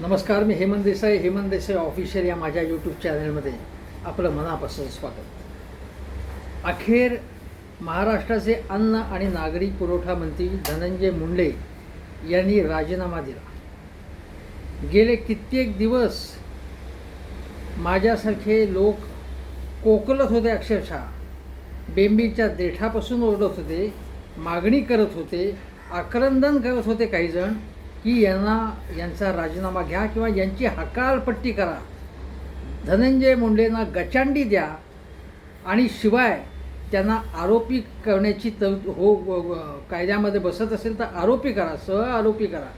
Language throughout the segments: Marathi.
नमस्कार मी हेमंत देसाई. हेमंत देसाई ऑफिशियल या माझ्या यूट्यूब चॅनलमध्ये आपलं मनापासून स्वागत. अखेर महाराष्ट्राचे अन्न आणि नागरी पुरवठा मंत्री धनंजय मुंडे यांनी राजीनामा दिला. गेले कित्येक दिवस माझ्यासारखे लोक कोकलत होते अक्षरशः. बेंबीच्या देठापासून ओरडत होते मागणी करत होते आक्रंदन करत होते काहीजण की यांना यांचा राजीनामा घ्या किंवा यांची हकालपट्टी करा. धनंजय मुंडेंना गचांडी द्या आणि शिवाय त्यांना आरोपी करण्याची तर हो कायद्यामध्ये बसत असेल तर आरोपी करा सह आरोपी करा.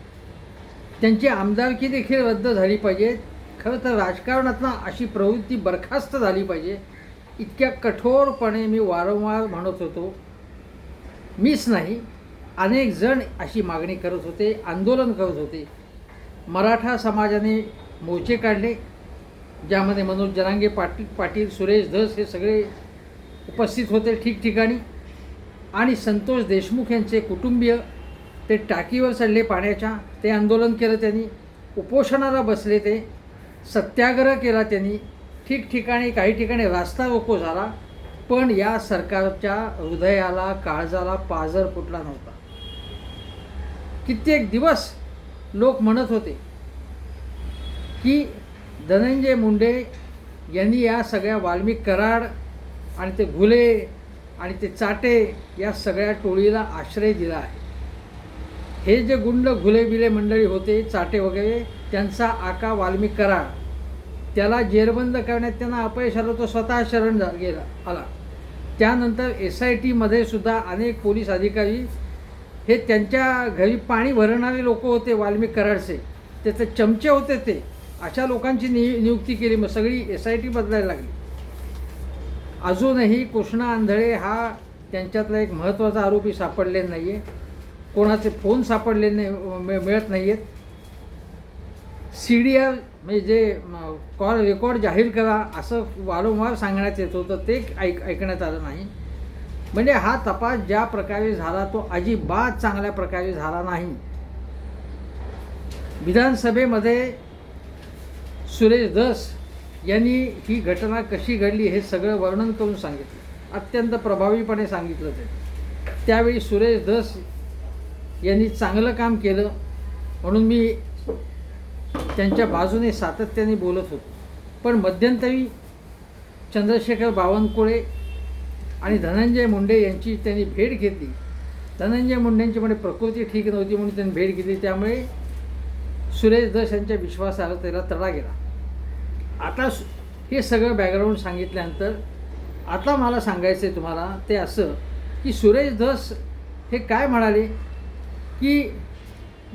त्यांची आमदारकी देखील रद्द झाली पाहिजे. खरं तर राजकारणातनं अशी प्रवृत्ती बरखास्त झाली पाहिजे. इतक्या कठोरपणे मी वारंवार म्हणत होतो मीच नाही अनेक जण अशी मागणी करत होते आंदोलन करत होते. मराठा समाजाने मोर्चे काढले ज्यामध्ये मनोज जरांगे पाटील पाटील सुरेश धस हे सगळे उपस्थित होते ठिकठिकाणी. आणि संतोष देशमुख यांचे कुटुंबीय ते टाकीवर चढले पाण्याच्या ते आंदोलन केलं त्यांनी. उपोषणाला बसले ते सत्याग्रह केला त्यांनी. ठिकठिकाणी काही ठिकाणी रास्ता रोको झाला पण या सरकारच्या हृदयाला काळजाला पाझर फुटला नव्हता. कित्येक दिवस लोक म्हणत होते की धनंजय मुंडे यांनी या सगळ्या वाल्मिक कराड आणि ते घुले आणि ते चाटे या सगळ्या टोळीला आश्रय दिला आहे. हे जे गुंड घुले बिले मंडळी होते चाटे वगैरे त्यांचा आका वाल्मिक कराड त्याला जेरबंद करण्यात त्यांना अपयश आलं तो स्वतः शरण गेला आला. त्यानंतर एस आय टीमध्ये सुद्धा अनेक पोलीस अधिकारी हे त्यांच्या घरी पाणी भरणारे लोक होते वाल्मिक कराडचे. त्याचे चमचे होते ते. अशा लोकांची नि नियुक्ती केली मग सगळी एस आय टी बदलायला लागली. अजूनही कृष्णा आंधळे हा त्यांच्यातला एक महत्त्वाचा आरोपी सापडले नाही आहे कोणाचे फोन सापडले नाही मिळ- मिळत नाही आहेत सी डी आर म्हणजे जे कॉल रेकॉर्ड जाहीर करा असं वारंवार सांगण्यात येत होतं ते ऐक ऐकण्यात आलं नाही. म्हणजे हा तपास ज्या प्रकारे झाला तो अजिबात चांगल्या प्रकारे झाला नाही. विधानसभेमध्ये सुरेश दस यांनी ही घटना कशी घडली हे सगळं वर्णन करून सांगितलं. अत्यंत प्रभावीपणे सांगितलं ते. त्यावेळी सुरेश दस यांनी चांगलं काम केलं म्हणून मी त्यांच्या बाजूने सातत्याने बोलत होतो. पण मध्यंतरी चंद्रशेखर बावनकुळे आणि धनंजय मुंडे यांची त्यांनी भेट घेतली. धनंजय मुंडेंची म्हणजे प्रकृती ठीक नव्हती म्हणून त्यांनी भेट घेतली. त्यामुळे सुरेश दश यांच्या विश्वासाला त्याला तडा गेला. आता सु- हे सगळं बॅकग्राऊंड सांगितल्यानंतर आता मला सांगायचं आहे तुम्हाला ते असं की सुरेश धस हे काय म्हणाले? की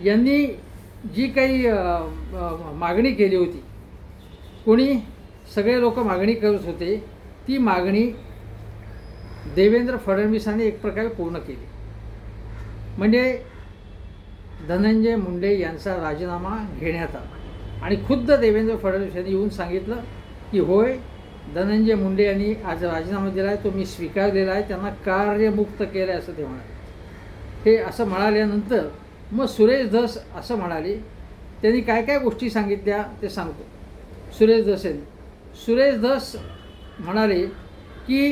यांनी जी काही मागणी केली होती कोणी सगळे लोक मागणी करत होते ती मागणी देवेंद्र फडणवीसांनी एक प्रकारे पूर्ण केली. म्हणजे धनंजय मुंडे यांचा राजीनामा घेण्यात आला. आणि खुद्द देवेंद्र फडणवीस यांनी येऊन सांगितलं की होय धनंजय मुंडे यांनी आज राजीनामा दिला आहे तो मी स्वीकारलेला आहे त्यांना कार्यमुक्त केलं आहे असं ते म्हणाले. हे असं म्हणाल्यानंतर मग सुरेश धस असं म्हणाले त्यांनी काय काय गोष्टी सांगितल्या ते सांगतो. सुरेश धस यांनी. सुरेश धस म्हणाले की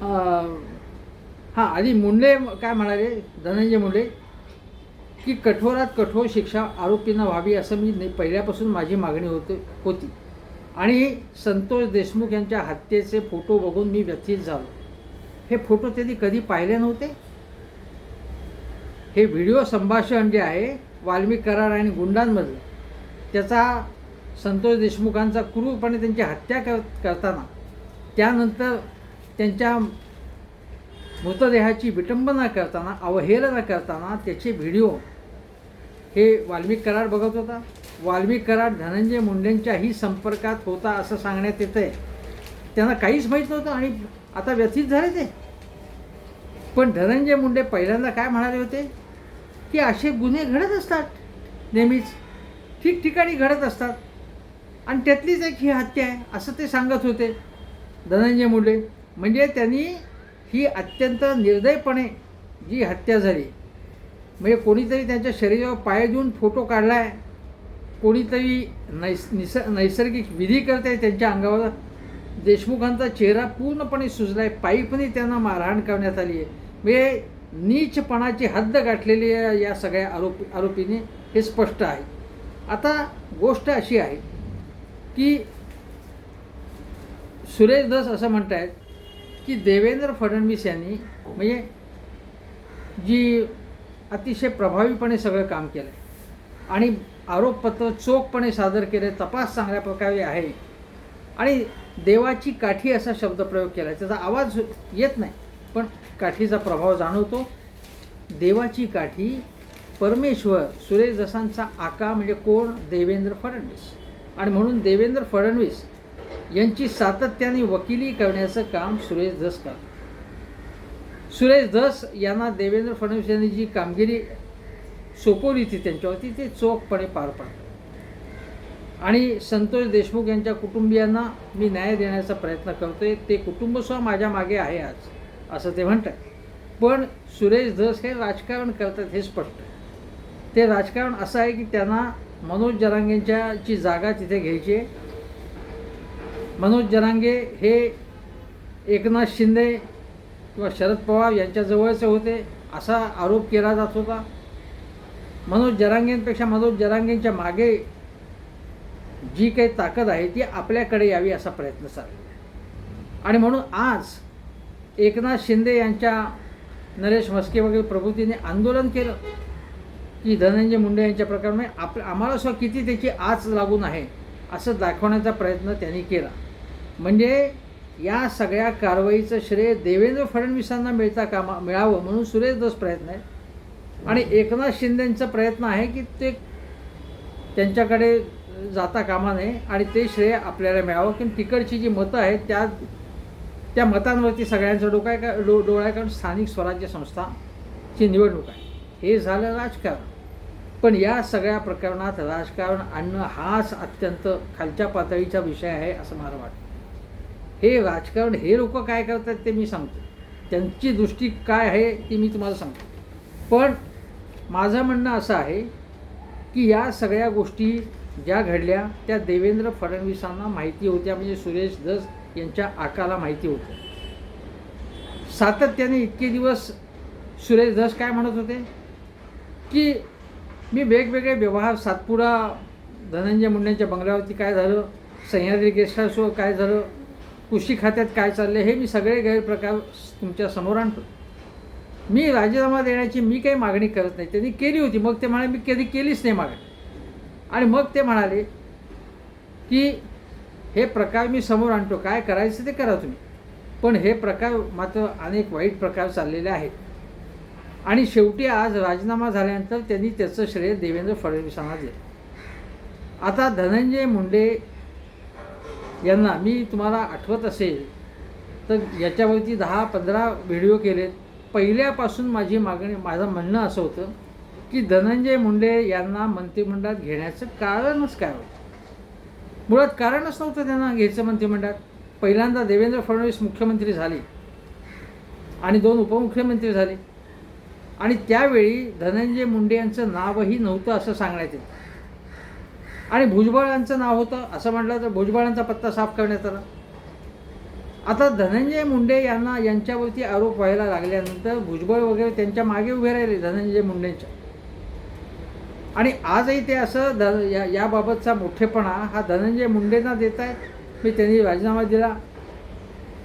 हां आधी मुंडे काय म्हणाले? धनंजय मुंडे की कठोरात कठोर शिक्षा आरोपींना व्हावी असं मी पहिल्यापासून माझी मागणी होते होती. आणि संतोष देशमुख यांच्या हत्येचे फोटो बघून मी व्यथित झालो. हे फोटो त्यांनी कधी पाहिले नव्हते? हे व्हिडिओ संभाषण जे आहे वाल्मिक करार आणि गुंडांमधलं त्याचा संतोष देशमुखांचा क्रूरपणे त्यांची हत्या कर करताना त्यानंतर त्यांच्या मृतदेहाची विटंबना करताना अवहेलना करताना त्याचे व्हिडिओ. हे वाल्मिक कराड बघत होता. वाल्मिक कराड धनंजय मुंडेंच्याही संपर्कात होता असं सांगण्यात येतं आहे त्यांना काहीच माहीत नव्हतं आणि आता व्यथित झाले ते. पण धनंजय मुंडे पहिल्यांदा काय म्हणाले होते? की असे गुन्हे घडत असतात. नेहमीच ठिकठिकाणी घडत असतात. आणि त्यातलीच एक ही हत्या आहे असं ते सांगत होते. धनंजय मुंडे म्हणजे त्यांनी ही अत्यंत निर्दयपणे जी हत्या झाली म्हणजे कोणीतरी त्यांच्या शरीरावर पाय देऊन फोटो काढला आहे कोणीतरी नैस निस नैसर्गिक विधी करते त्यांच्या अंगावर देशमुखांचा चेहरा पूर्णपणे सुजलाय पायीपणे त्यांना मारहाण करण्यात आली आहे. म्हणजे नीचपणाची हद्द गाठलेली आहे या सगळ्या आरोपी आरोपीने हे स्पष्ट आहे. आता गोष्ट अशी आहे की सुरेश दस असं म्हणत आहेत की देवेंद्र फडणवीस यांनी म्हणजे जी अतिशय प्रभावीपणे सगळं काम केलं आहे आणि आरोपपत्र चोखपणे सादर केले तपास चांगल्या प्रकारे आहे आणि देवाची काठी असा शब्दप्रयोग केला आहे त्याचा आवाज येत नाही पण काठीचा प्रभाव जाणवतो. देवाची काठी परमेश्वर सुरेश दसांचा आका म्हणजे कोण? देवेंद्र फडणवीस. आणि म्हणून देवेंद्र फडणवीस यांची सातत्याने वकिली करण्याचं काम सुरेश धस करतात. सुरेश धस यांना देवेंद्र फडणवीस यांनी जी कामगिरी सोपवली होती त्यांच्यावरती ते चोखपणे पार पाडतात. आणि संतोष देशमुख यांच्या कुटुंबियांना मी न्याय देण्याचा प्रयत्न करतोय. ते कुटुंबसह माझ्या मागे आहे आज असं ते म्हणतात. पण सुरेश धस हे राजकारण करतात हे स्पष्ट. ते राजकारण असं आहे की त्यांना मनोज जरांगेंच्याची जागा तिथे घ्यायची आहे. मनोज जरांगे हे एकनाथ शिंदे किंवा शरद पवार यांच्या जवळचे होते असा आरोप केला जात होता. मनोज जरांगेंपेक्षा मनोज जरांगेंच्या मागे जी काही ताकद आहे ती आपल्याकडे यावी असा प्रयत्न चाललेला आहे. आणि म्हणून आज एकनाथ शिंदे यांच्या नरेश म्हस्के वगैरे प्रभूतीने आंदोलन केलं की धनंजय मुंडे यांच्या प्रकरणामध्ये आप आम्हाला सुद्धा किती त्याची आच लागून आहे असं दाखवण्याचा प्रयत्न त्यांनी केला. म्हणजे या सगळ्या कारवाईचं श्रेय देवेंद्र फडणवीसांना मिळता कामा मिळावं म्हणून सुरेश दस प्रयत्न आहे आणि एकनाथ शिंदेंचा प्रयत्न आहे की ते त्यांच्याकडे जाता कामा नये आणि ते श्रेय आपल्याला मिळावं. की तिकडची जी मतं आहेत त्या त्या मतांवरती सगळ्यांचं डोकाय आहे का डो डोळा कारण स्थानिक स्वराज्य संस्थाची निवडणूक आहे. हे झालं राजकारण. पण या सगळ्या प्रकरणात राजकारण आणणं हाच अत्यंत खालच्या पातळीचा विषय आहे असं मला वाटतं. हे राजकारण हे लोक काय करतात ते मी सांगतो. त्यांची दृष्टी काय आहे ती मी तुम्हाला सांगतो. पण माझं म्हणणं असं आहे की या सगळ्या गोष्टी ज्या घडल्या त्या देवेंद्र फडणवीसांना माहिती होत्या. म्हणजे सुरेश धस यांच्या आकाला माहिती होत्या सातत्याने इतके दिवस सुरेश धस काय म्हणत होते? की मी वेगवेगळे व्यवहार सातपुडा धनंजय मुंडेंच्या बंगल्यावरती काय झालं? सह्याद्री गेस्ट हाऊसवर काय झालं? कृषी खात्यात काय चाललं हे मी सगळे गैरप्रकार तुमच्यासमोर आणतो. मी राजीनामा देण्याची मी काही मागणी करत नाही. त्यांनी केली होती. मग ते म्हणाले मी कधी केलीच नाही मागणी. आणि मग ते म्हणाले की हे प्रकार मी समोर आणतो. काय करायचं ते करा तुम्ही. पण हे प्रकार मात्र अनेक वाईट प्रकार चाललेले आहेत. आणि शेवटी आज राजीनामा झाल्यानंतर त्यांनी त्याचं श्रेय देवेंद्र फडणवीसांना दिलं. आता धनंजय मुंडे यांना मी तुम्हाला आठवत असेल तर याच्यावरती दहा पंधरा व्हिडिओ केलेत. पहिल्यापासून माझी मागणी माझं म्हणणं असं होतं की धनंजय मुंडे यांना मंत्रिमंडळात घेण्याचं कारणच काय होतं? मुळात कारणच नव्हतं त्यांना घ्यायचं मंत्रिमंडळात. पहिल्यांदा देवेंद्र फडणवीस मुख्यमंत्री झाले आणि दोन उपमुख्यमंत्री झाले. आणि त्यावेळी धनंजय मुंडे यांचं नावही नव्हतं असं सांगण्यात येतं. आणि भुजबळांचं नाव होतं असं म्हटलं तर भुजबळांचा पत्ता साफ करण्यात आला आता धनंजय मुंडे यांना यांच्यावरती आरोप व्हायला लागल्यानंतर भुजबळ वगैरे त्यांच्या मागे उभे राहिले धनंजय मुंडेंच्या. आणि आजही ते असं ध या याबाबतचा मोठेपणा हा धनंजय मुंडेंना देत आहेत मी त्यांनी राजीनामा दिला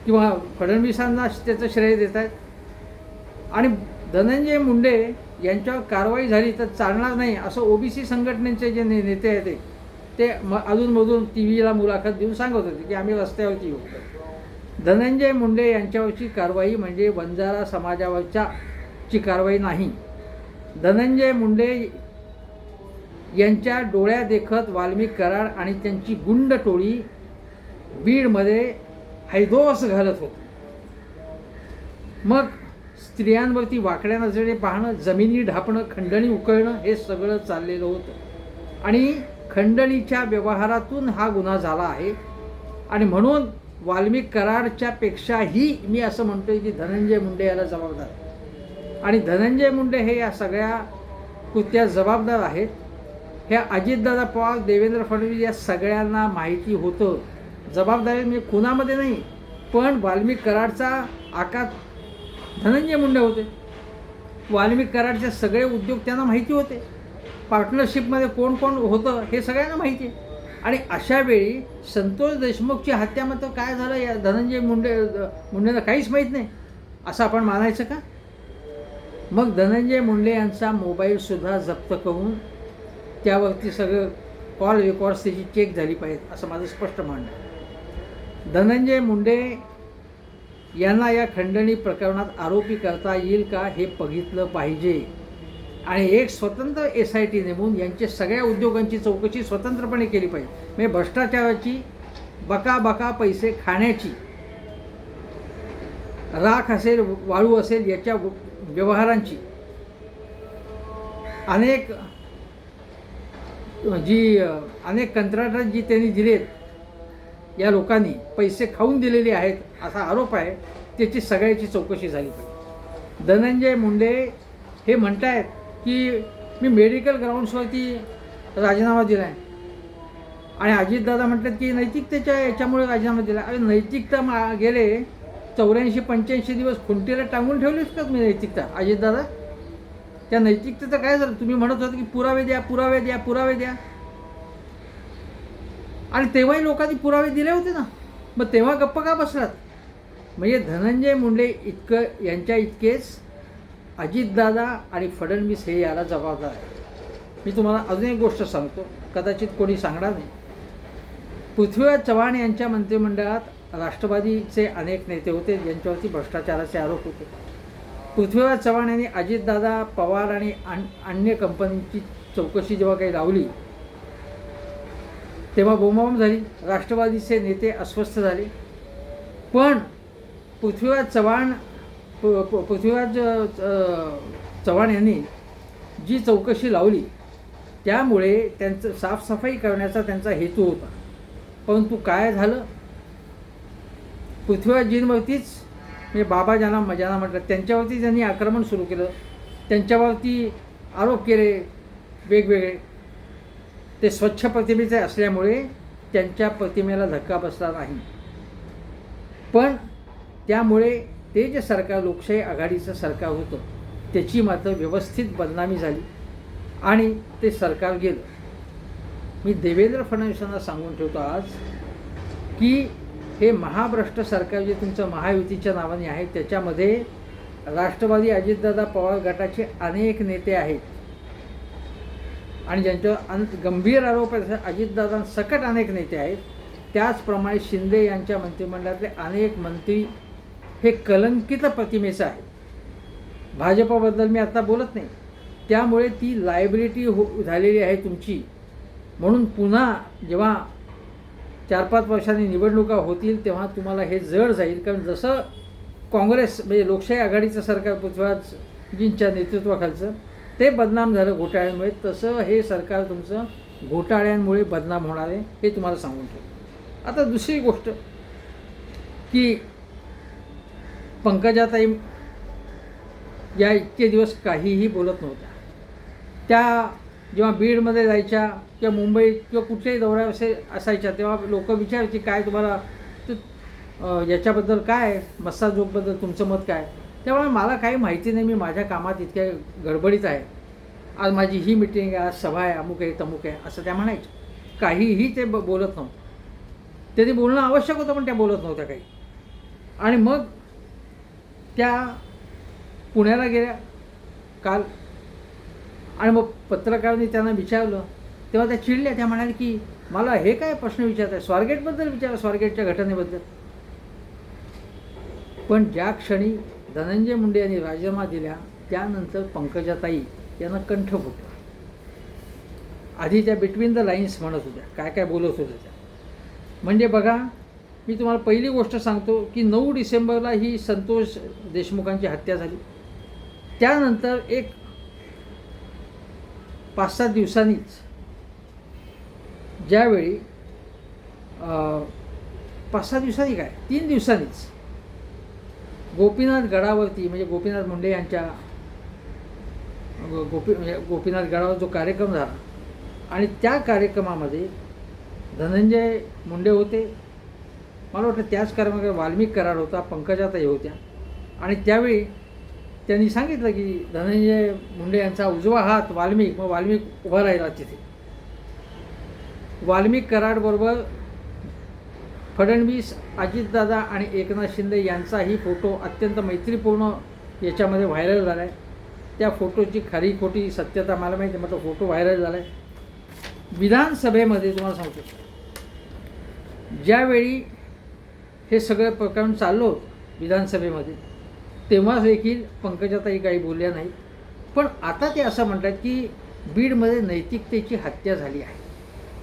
किंवा फडणवीसांना त्याचं श्रेय देत आहेत आणि धनंजय मुंडे यांच्यावर कारवाई झाली तर चालणार नाही असं ओबीसी संघटनेचे जे ने नेते आहेत ते. ते म अधूनमधून टी व्हीला मुलाखत देऊन सांगत होते की आम्ही रस्त्यावरती येऊ. धनंजय मुंडे यांच्यावरची कारवाई म्हणजे बंजारा समाजावरच्या ची कारवाई नाही. धनंजय मुंडे यांच्या डोळ्या देखत वाल्मिक कराड आणि त्यांची गुंड टोळी बीडमध्ये हैदोस घालत होती. मग स्त्रियांवरती वाकड्या नजरेने पाहणं जमिनी ढापणं खंडणी उकळणं हे सगळं चाललेलं होतं. आणि खंडणीच्या व्यवहारातून हा गुन्हा झाला आहे. आणि म्हणून वाल्मिक कराडच्या पेक्षाही मी असं म्हणतोय की धनंजय मुंडे याला जबाबदार आणि धनंजय मुंडे हे या सगळ्या कृत्या जबाबदार आहेत. ह्या अजितदादा पवार देवेंद्र फडणवीस या सगळ्यांना माहिती होतं. जबाबदारी म्हणजे खुनामध्ये नाही पण वाल्मिक कराडचा आकात धनंजय मुंडे होते. वाल्मिक कराडचे सगळे उद्योग त्यांना माहिती होते. पार्टनरशिपमध्ये कोण कोण होतं हे सगळ्यांना माहिती आहे. आणि अशा वेळी संतोष देशमुखची हत्या मात्र काय झालं या धनंजय मुंडे मुंडेला काहीच माहीत नाही असं आपण मानायचं का? मग धनंजय मुंडे यांचा मोबाईलसुद्धा जप्त करून त्यावरती सगळं कॉल रेकॉर्ड्स त्याची चेक झाली पाहिजेत असं माझं स्पष्ट म्हणणं आहे. धनंजय मुंडे यांना या खंडणी प्रकरणात आरोपी करता येईल का हे बघितलं पाहिजे. आणि एक स्वतंत्र एस आय टी नेमून यांच्या सगळ्या उद्योगांची चौकशी स्वतंत्रपणे केली पाहिजे. म्हणजे भ्रष्टाचाराची बका बका पैसे खाण्याची राख असेल वाळू असेल याच्या व्यवहारांची. अनेक जी अनेक कंत्राटात जी त्यांनी दिलेत या लोकांनी पैसे खाऊन दिलेले आहेत असा आरोप आहे. त्याची सगळ्याची चौकशी झाली पाहिजे. धनंजय मुंडे हे म्हणतायत की मी मेडिकल ग्राउंड्सवरती राजीनामा दिला आहे आणि अजितदादा म्हटलं की नैतिकतेच्या याच्यामुळे राजीनामा दिला अरे नैतिकता मा गेले चौऱ्याऐंशी पंच्याऐंशी दिवस खुंटीला टांगून ठेवलीच का तुम्ही नैतिकता? अजितदादा? त्या नैतिकतेचं काय झालं? तुम्ही म्हणत होता की पुरावे द्या पुरावे द्या पुरावे द्या. आणि तेव्हाही लोकांनी पुरावे दिले होते ना? मग तेव्हा गप्प का बसलात? म्हणजे धनंजय मुंडे इतकं यांच्या इतकेच अजितदादा आणि फडणवीस हे याला जबाबदार आहे मी तुम्हाला अजून एक गोष्ट सांगतो. कदाचित कोणी सांगणार नाही. पृथ्वीराज चव्हाण यांच्या मंत्रिमंडळात राष्ट्रवादीचे अनेक नेते होते ज्यांच्यावरती भ्रष्टाचाराचे आरोप होते. पृथ्वीराज चव्हाण यांनी अजितदादा पवार आणि अन्य कंपनीची चौकशी जेव्हा काही लावली तेव्हा बोंबाबोंब झाली. राष्ट्रवादीचे नेते अस्वस्थ झाले. पण पृथ्वीराज चव्हाण पृथ्वीराज चव्हाण यांनी जी चौकशी लावली त्यामुळे त्यांचं साफसफाई करण्याचा त्यांचा हेतू होता. परंतु काय झालं? पृथ्वीराजजींवरतीच म्हणजे बाबा ज्यांना ज्यांना म्हटलं त्यांच्यावरती त्यांनी आक्रमण सुरू केलं. त्यांच्यावरती आरोप केले वेगवेगळे. ते स्वच्छ प्रतिमेचे असल्यामुळे त्यांच्या प्रतिमेला धक्का बसला नाही. पण त्यामुळे ते जे सरकार लोकशाही आघाडीचं सरकार होतं. त्याची मात्र व्यवस्थित बदनामी झाली आणि ते सरकार गेलं. मी देवेंद्र फडणवीसांना सांगून ठेवतो आज की हे महाभ्रष्ट सरकार जे तुमचं महायुतीच्या नावाने आहे त्याच्यामध्ये राष्ट्रवादी अजितदादा पवार गटाचे अनेक नेते आहेत. आणि ज्यांच्यावर अन गंभीर आरोप अजितदादांसकट अनेक नेते आहेत. त्याचप्रमाणे शिंदे यांच्या मंत्रिमंडळातले अनेक मंत्री हे कलंकित प्रतिमेचं आहे. भाजपाबद्दल मी आता बोलत नाही. त्यामुळे ती लायबिलिटी हो झालेली आहे तुमची. म्हणून पुन्हा जेव्हा चार पाच वर्षांनी निवडणुका होतील तेव्हा तुम्हाला हे जड जाईल. कारण जसं काँग्रेस म्हणजे लोकशाही आघाडीचं सरकार पृथ्वीराजजींच्या नेतृत्वाखालचं ते बदनाम झालं घोटाळ्यांमुळे. तसं हे सरकार तुमचं घोटाळ्यांमुळे बदनाम होणार आहे हे तुम्हाला सांगून ठेवतो. आता दुसरी गोष्ट की पंकजाताई या इतके दिवस काहीही बोलत नव्हत्या. त्या जेव्हा बीडमध्ये जायच्या किंवा मुंबईत किंवा कुठल्याही दौऱ्या असे असायच्या तेव्हा लोक विचारायची काय तुम्हाला याच्याबद्दल काय मस्सा जोगबद्दल तुमचं मत काय त्यामुळे मला काही माहिती नाही मी माझ्या कामात इतक्या गडबडीत आहे. आज माझी ही मिटिंग आहे आज सभा आहे अमुक आहे तमुक आहे असं त्या म्हणायच्या. काहीही ते ब बोलत नव्हतं. त्यांनी बोलणं आवश्यक होतं पण त्या बोलत नव्हत्या काही. आणि मग त्या पुण्याला गेल्या काल. आणि मग पत्रकारांनी त्यांना विचारलं. तेव्हा त्या चिडल्या. त्या म्हणाल्या की मला हे काय प्रश्न विचारत आहे स्वारगेटबद्दल विचारा स्वारगेटच्या घटनेबद्दल. पण ज्या क्षणी धनंजय मुंडे यांनी राजीनामा दिल्या त्यानंतर पंकजाताई यांना कंठ फुटला. आधी त्या बिटवीन द लाईन्स म्हणत होत्या काय काय बोलत होत्या त्या. म्हणजे बघा मी तुम्हाला पहिली गोष्ट सांगतो की नऊ डिसेंबरला ही संतोष देशमुखांची हत्या झाली. त्यानंतर एक पाच सात दिवसांनीच ज्यावेळी पाच सहा दिवसांनी काय? तीन दिवसांनीच गोपीनाथ गडावरती म्हणजे गोपीनाथ मुंडे यांच्या गोपी म्हणजे गोपीनाथ गडावर जो कार्यक्रम झाला आणि त्या कार्यक्रमामध्ये धनंजय मुंडे होते मला वाटतं त्याच कारणामध्ये वाल्मिक कराड होता पंकजाताई होत्या. आणि त्यावेळी त्यांनी सांगितलं की धनंजय मुंडे यांचा उजवा हात वाल्मिक मग वाल्मिक उभा राहिला तिथे. वाल्मिक कराडबरोबर फडणवीस अजितदादा आणि एकनाथ शिंदे यांचाही फोटो अत्यंत मैत्रीपूर्ण याच्यामध्ये व्हायरल झाला आहे त्या फोटोची खरी खोटी सत्यता मला माहिती आहे, म्हटलं फोटो व्हायरल झाला आहे विधानसभेमध्ये तुम्हाला सांगतो. ज्यावेळी हे सगळं प्रकरण चाललं होतं विधानसभेमध्ये. तेव्हा देखील पंकजाताई काही बोलल्या नाही पण आता ते असं म्हणतात की बीडमध्ये नैतिकतेची हत्या झाली आहे.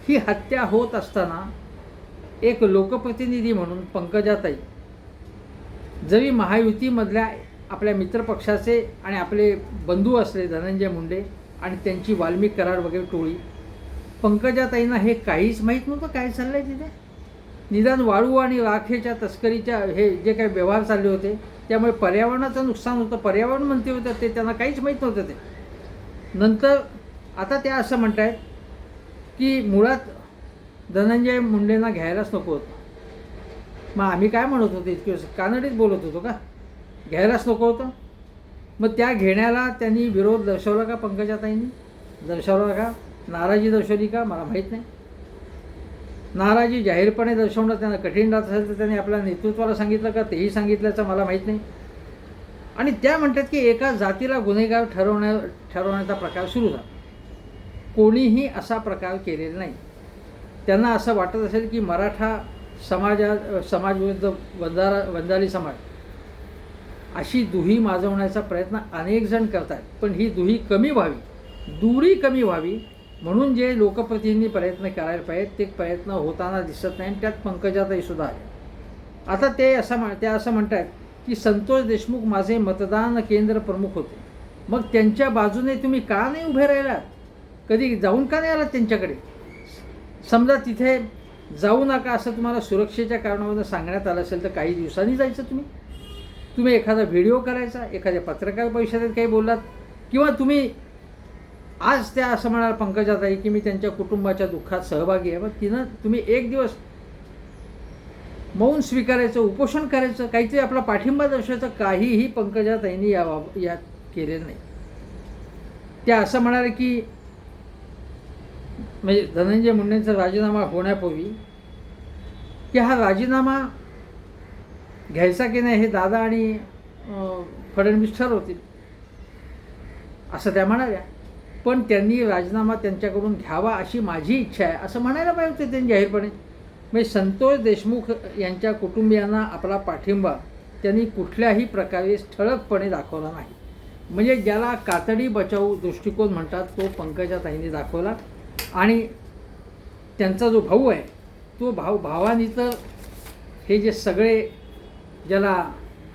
ही हत्या होत असताना एक लोकप्रतिनिधी म्हणून पंकजाताई जरी महायुतीमधल्या आपल्या मित्रपक्षाचे आणि आपले बंधू असले धनंजय मुंडे आणि त्यांची वाल्मिक करार वगैरे टोळी पंकजाताईंना हे काहीच माहीत नव्हतं काय चाललं आहे तिथे? निदान वाळू आणि राखेच्या तस्करीच्या हे जे काही व्यवहार चालले होते त्यामुळे पर्यावरणाचं नुकसान होतं. पर्यावरण मंत्री होतं ते त्यांना काहीच माहीत नव्हतं ते. नंतर आता त्या असं म्हणत आहेत की मुळात धनंजय मुंडेंना घ्यायलाच नको होतं. मग आम्ही काय म्हणत होतो इतके दिवस? कानडीत बोलत होतो का? घ्यायलाच नको होतं. मग त्या घेण्याला त्यांनी विरोध दर्शवला का पंकजाताईंनी? दर्शवला का? नाराजी दर्शवली का? मला माहीत नाही. नाराजी जाहीरपणे दर्शवणं त्यांना कठीण जात असेल तर त्यांनी आपल्या नेतृत्वाला सांगितलं का? तेही सांगितल्याचं मला माहीत नाही. आणि त्या म्हणतात की एका जातीला गुन्हेगार ठरवण्या ठरवण्याचा प्रकार सुरू झाला. कोणीही असा प्रकार केलेला नाही. त्यांना असं वाटत असेल की मराठा समाजा समाजविरुद्ध वंधारा वंजाली समाज अशी दुही माजवण्याचा प्रयत्न अनेक जण करतात पण ही दुही कमी व्हावी दुरी कमी व्हावी म्हणून जे लोकप्रतिनिधी प्रयत्न करायला पाहिजेत ते प्रयत्न होताना दिसत नाही आणि त्यात पंकजाताई सुद्धा आहे आता ते असं म्हण ते असं म्हणतात की संतोष देशमुख माझे मतदान केंद्र प्रमुख होते. मग त्यांच्या बाजूने तुम्ही का नाही उभे राहिलात? कधी जाऊन का नाही आलात त्यांच्याकडे? समजा तिथे जाऊ नका असं तुम्हाला सुरक्षेच्या कारणामधून सांगण्यात आलं असेल तर काही दिवसांनी जायचं तुम्ही. तुम्ही एखादा व्हिडिओ करायचा एखाद्या पत्रकार परिषदेत काही बोललात किंवा तुम्ही आज त्या असं म्हणाल पंकजाताई की मी त्यांच्या कुटुंबाच्या दुःखात सहभागी आहे. मग तिनं तुम्ही एक दिवस मौन स्वीकारायचं उपोषण करायचं काहीतरी आपला पाठिंबा दर्शवायचं काहीही पंकजाताईंनी या बाब यात केले नाही. त्या असं म्हणाले की म्हणजे धनंजय मुंडेंचा राजीनामा होण्यापूर्वी की हा राजीनामा घ्यायचा की नाही हे दादा आणि फडणवीस ठरवतील. असं त्या म्हणाल्या. पण त्यांनी राजीनामा त्यांच्याकडून घ्यावा अशी माझी इच्छा आहे असं म्हणायला पाहिजे होते त्यांनी जाहीरपणे. म्हणजे संतोष देशमुख यांच्या कुटुंबियांना आपला पाठिंबा त्यांनी कुठल्याही प्रकारे ठळकपणे दाखवला नाही. म्हणजे ज्याला कातडी बचाव दृष्टिकोन म्हणतात तो पंकजाताईंनी दाखवला. आणि त्यांचा जो भाऊ आहे तो भाव भावानी तर हे जे सगळे ज्याला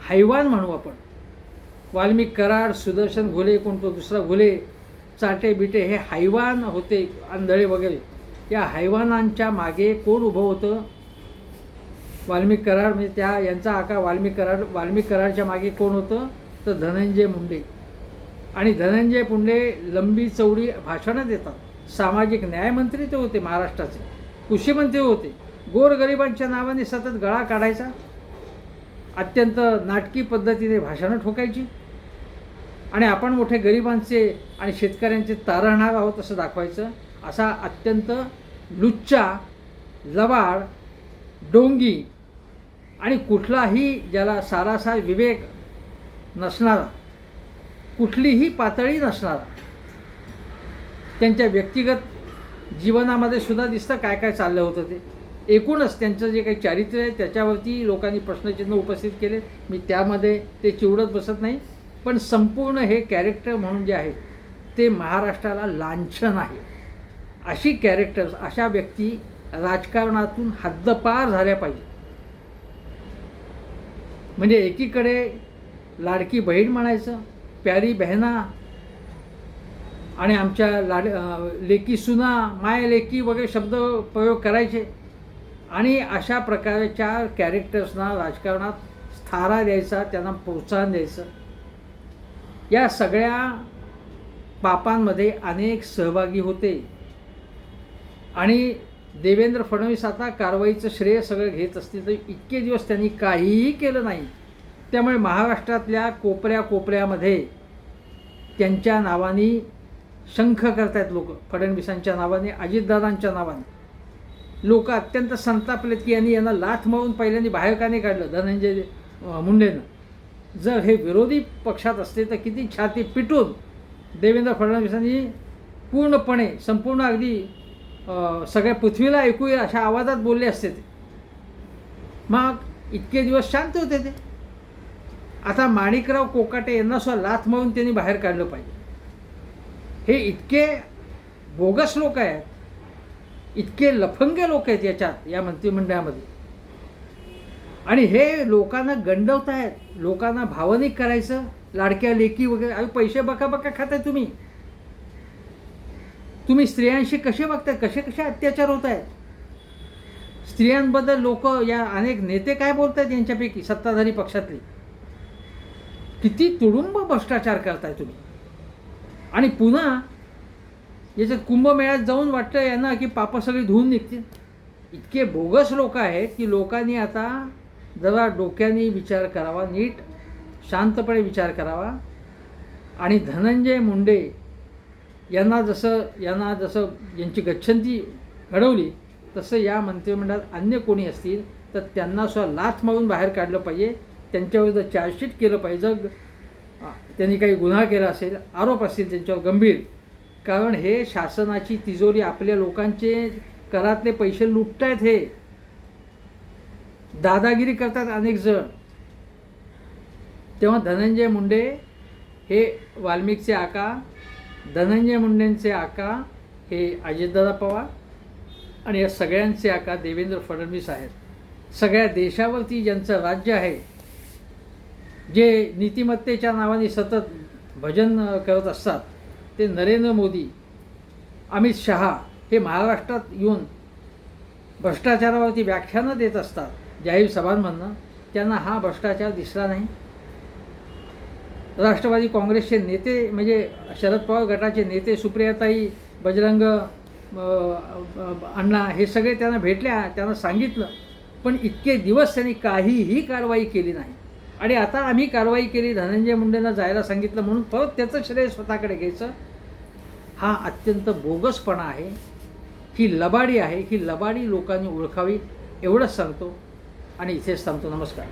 हैवान म्हणू आपण वाल्मिक कराड सुदर्शन घोले कोणतो दुसरा घुले चाटे बिटे हे हैवान होते आंधळे वगैरे. या हैवानांच्या मागे कोण उभं होतं? वाल्मिक कराड म्हणजे त्या यांचा आका वाल्मिक कराड वाल्मिक कराडच्या मागे कोण होतं? तर धनंजय मुंडे. आणि धनंजय मुंडे लंबी चौडी भाषणं देतात सामाजिक न्यायमंत्री ते होते महाराष्ट्राचे. कृषीमंत्री होते. गोरगरिबांच्या नावाने सतत गळा काढायचा. अत्यंत नाटकी पद्धतीने भाषणं ठोकायची. आणि आपण मोठे गरिबांचे आणि शेतकऱ्यांचे तारहणार आहोत असं दाखवायचं. असा अत्यंत लुच्चा लवाड डोंगी आणि कुठलाही ज्याला सारासार विवेक नसणारा कुठलीही पातळी नसणारा त्यांच्या व्यक्तिगत जीवनामध्ये सुद्धा दिसतं काय काय चाललं होतं ते. एकूणच त्यांचं जे काही चारित्र्य आहे त्याच्यावरती लोकांनी प्रश्नचिन्ह उपस्थित केले मी त्यामध्ये ते चिवडत बसत नाही. पण संपूर्ण हे कॅरेक्टर म्हणून जे आहे ते महाराष्ट्राला लांछन आहे. अशी कॅरेक्टर्स अशा व्यक्ती राजकारणातून हद्दपार झाल्या पाहिजे. म्हणजे एकीकडे लाडकी बहीण म्हणायचं प्यारी बहना आणि आमच्या लाड लेकी सुना माय लेकी वगैरे शब्द प्रयोग करायचे. आणि अशा प्रकारच्या कॅरेक्टर्सना राजकारणात स्थारा द्यायचा त्यांना प्रोत्साहन द्यायचं. या सगळ्या पापांमध्ये अनेक सहभागी होते. आणि देवेंद्र फडणवीस आता कारवाईचं श्रेय सगळं घेत असतील तर इतके दिवस त्यांनी काहीही केलं नाही. त्यामुळे महाराष्ट्रातल्या कोपऱ्या कोपऱ्यामध्ये त्यांच्या नावाने शंख करतायत लोक. फडणवीसांच्या नावाने अजितदादांच्या नावाने. लोक अत्यंत संतापलेत की यांनी यांना लाथ मारून पहिल्यांदा बाहेर का नाही काढलं धनंजय मुंडेनं. जर हे विरोधी पक्षात असते तर किती छाती पिटून देवेंद्र फडणवीसांनी पूर्णपणे संपूर्ण अगदी सगळ्या पृथ्वीला ऐकूया अशा आवाजात बोलले असते ते. मग इतके दिवस शांत होते ते. आता माणिकराव कोकाटे यांना सुद्धा लाथ मारून त्यांनी बाहेर काढलं पाहिजे. हे इतके बोगस लोक आहेत इतके लफंगे लोक आहेत याच्यात या मंत्रिमंडळामध्ये. आणि हे लोकांना गंडवत आहेत लोकांना भावनिक करायचं लाडक्या लेकी वगैरे अरे पैसे बका बका खाताय तुम्ही. तुम्ही स्त्रियांशी कसे बघताय कसे कसे अत्याचार होत आहेत स्त्रियांबद्दल लोक या अनेक नेते काय बोलत आहेत यांच्यापैकी सत्ताधारी पक्षातली? किती तुडुंब भ्रष्टाचार करताय तुम्ही. आणि पुन्हा याच्यात कुंभमेळ्यात जाऊन वाटतं यांना की पापं सगळी धुवून निघतील. इतके बोगस लोक आहेत की लोकांनी आता जरा डोक्याने विचार करावा नीट शांतपणे विचार करावा. आणि धनंजय मुंडे यांना जसं यांना जसं यांची गच्छंती घडवली तसं या मंत्रिमंडळात अन्य कोणी असतील तर त्यांना सुद्धा लाथ मारून बाहेर काढलं पाहिजे. त्यांच्याविरुद्ध चार्जशीट केलं पाहिजे त्यांनी काही गुन्हा केला असेल आरोप असतील त्यांच्यावर गंभीर. कारण हे शासनाची तिजोरी आपल्या लोकांचे करातले पैसे लुटतायत हे. दादागिरी करतात अनेक जण. तेव्हा धनंजय मुंडे हे वाल्मिकचे आका धनंजय मुंडेंचे आका हे अजितदादा पवार आणि या सगळ्यांचे आका देवेंद्र फडणवीस आहेत. सगळ्या देशावरती ज्यांचं राज्य आहे जे नीतिमत्तेच्या नावाने सतत भजन करत असतात ते नरेंद्र मोदी अमित शहा हे महाराष्ट्रात येऊन भ्रष्टाचारावरती व्याख्यानं देत असतात. जाहीर सभांमधनं त्यांना हा भ्रष्टाचार दिसला नाही. राष्ट्रवादी काँग्रेसचे नेते म्हणजे शरद पवार गटाचे नेते सुप्रियाताई बजरंग अण्णा हे सगळे त्यांना भेटल्या त्यांना सांगितलं. पण इतके दिवस त्यांनी काहीही कारवाई केली नाही. आणि आता आम्ही कारवाई केली धनंजय मुंडेंना जायला सांगितलं म्हणून परत त्याचं श्रेय स्वतःकडे घ्यायचं. हा अत्यंत बोगसपणा आहे. ही लबाडी आहे ही लबाडी लोकांनी ओळखावी एवढंच सांगतो. आणि इथेच थांबतो नमस्कार